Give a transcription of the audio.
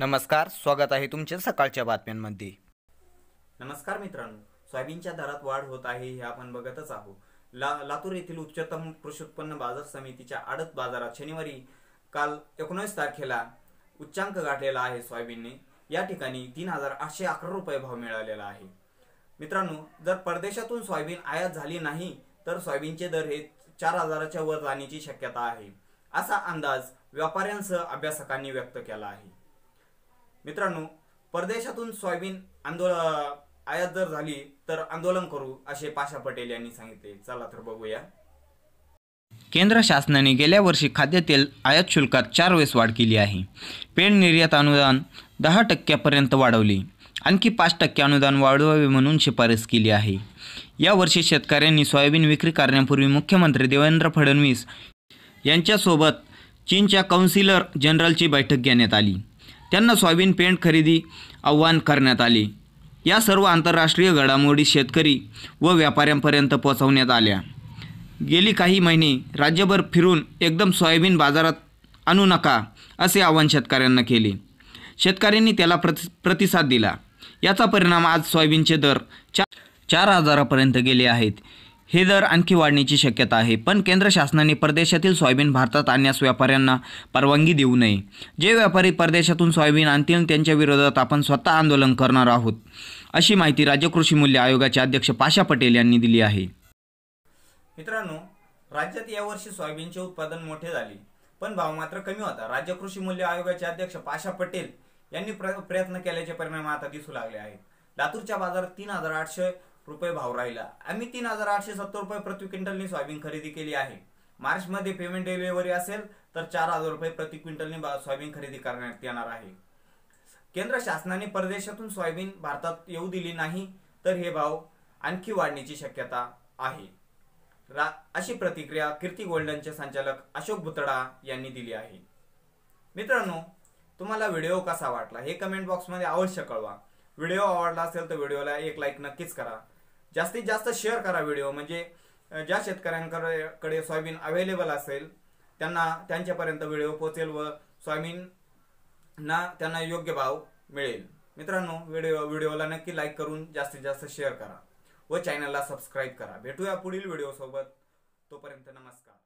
नमस्कार स्वागत आहे तुमच्या सकाळच्या बातम्यांमध्ये. नमस्कार मित्रांनो सोयाबीनच्या दरात वाढ होत आहे हे आपण बघतच आहोत. ला लातूर येथील उच्चतम कृषी उत्पन्न बाजार समितीच्या आडत बाजारात शनिवारी काल एकोणीस तारखेला उच्चांक गाठलेला आहे सोयाबीनने. या ठिकाणी तीन हजार आठशे अकरा रुपये भाव मिळालेला आहे. मित्रांनो जर परदेशातून सोयाबीन आयात झाली नाही तर सोयाबीनचे दर हे चार हजाराच्या वर जाण्याची शक्यता आहे असा अंदाज व्यापाऱ्यांसह अभ्यासकांनी व्यक्त केला आहे. मित्रांनो परदेशातून सोयाबीन आंदोलन आयात जर झाली तर आंदोलन करू असे पाशा पटेल यांनी सांगितले. चला तर बघूया. केंद्र शासनाने गेल्या वर्षी खाद्यतेल आयात शुल्कात चार वेळेस वाढ केली आहे. पेड निर्यात अनुदान दहा टक्क्यापर्यंत वाढवले. आणखी पाच टक्के अनुदान वाढवावे म्हणून शिफारस केली आहे. यावर्षी शेतकऱ्यांनी सोयाबीन विक्री करण्यापूर्वी मुख्यमंत्री देवेंद्र फडणवीस यांच्यासोबत चीनच्या काउन्सिलर जनरलची बैठक घेण्यात आली. त्यांना सोयाबीन पेंट खरेदी आव्हान करण्यात आले. या सर्व आंतरराष्ट्रीय घडामोडी शेतकरी व व्यापाऱ्यांपर्यंत पोहोचवण्यात आल्या. गेली काही महिने राज्यभर फिरून एकदम सोयाबीन बाजारात आणू नका असे आवाहन शेतकऱ्यांना केले. शेतकऱ्यांनी त्याला प्रति प्रतिसाद दिला. याचा परिणाम आज सोयाबीनचे दर चार चार हजारापर्यंत गेले आहेत. हे दर आणखी वाढण्याची शक्यता आहे. पण केंद्र शासनाने परदेशातील सोयाबीन भारतात आणण्यास व्यापाऱ्यांना परवानगी देऊ नये. जे व्यापारी परदेशातून सोयाबीन आणतील त्यांच्या विरोधात आपण स्वतः आंदोलन करणार आहोत अशी माहिती राज्य कृषी मूल्य आयोगाचे अध्यक्ष पाशा पटेल यांनी दिली आहे. मित्रांनो राज्यात यावर्षी सोयाबीनचे उत्पादन मोठे झाले पण भाव मात्र कमी होता. राज्य कृषी मूल्य आयोगाचे अध्यक्ष पाशा पटेल यांनी प्र- प्रयत्न केल्याचे परिणाम आता दिसू लागले आहेत. लातूरच्या बाजारात तीन हजार आठशे रुपये भाव राहिला. आम्ही तीन हजार आठशे सत्तर रुपये प्रति क्विंटलनी सोयाबीन खरेदी केली आहे. मार्च मध्ये पेमेंट डिलिव्हरी असेल तर चार हजार रुपये प्रति क्विंटलनी सोयाबीन खरेदी करण्यात येणार आहे. केंद्र शासनाने परदेशातून सोयाबीन भारतात येऊ दिली नाही तर हे भाव आणखी वाढण्याची शक्यता आहे. रा- अशी प्रतिक्रिया कीर्ती गोल्डनचे संचालक अशोक बुतडा यांनी दिली आहे. मित्रांनो तुम्हाला व्हिडिओ कसा वाटला हे कमेंट बॉक्समध्ये अवश्य कळवा. व्हिडिओ आवडला असेल तर व्हिडिओला एक लाईक नक्कीच करा. जास्तीत जास्त शेअर करा व्हिडिओ म्हणजे ज्या शेतकऱ्यांकडे सोयाबीन अवेलेबल असेल त्यांना त्यांच्यापर्यंत व्हिडिओ पोचेल व सोयाबीनना त्यांना योग्य भाव मिळेल. मित्रांनो व्हिडिओ व्हिडिओला नक्की लाईक करून जास्तीत जास्त शेअर करा व चॅनलला सबस्क्राईब करा. भेटूया पुढील व्हिडिओसोबत तोपर्यंत नमस्कार.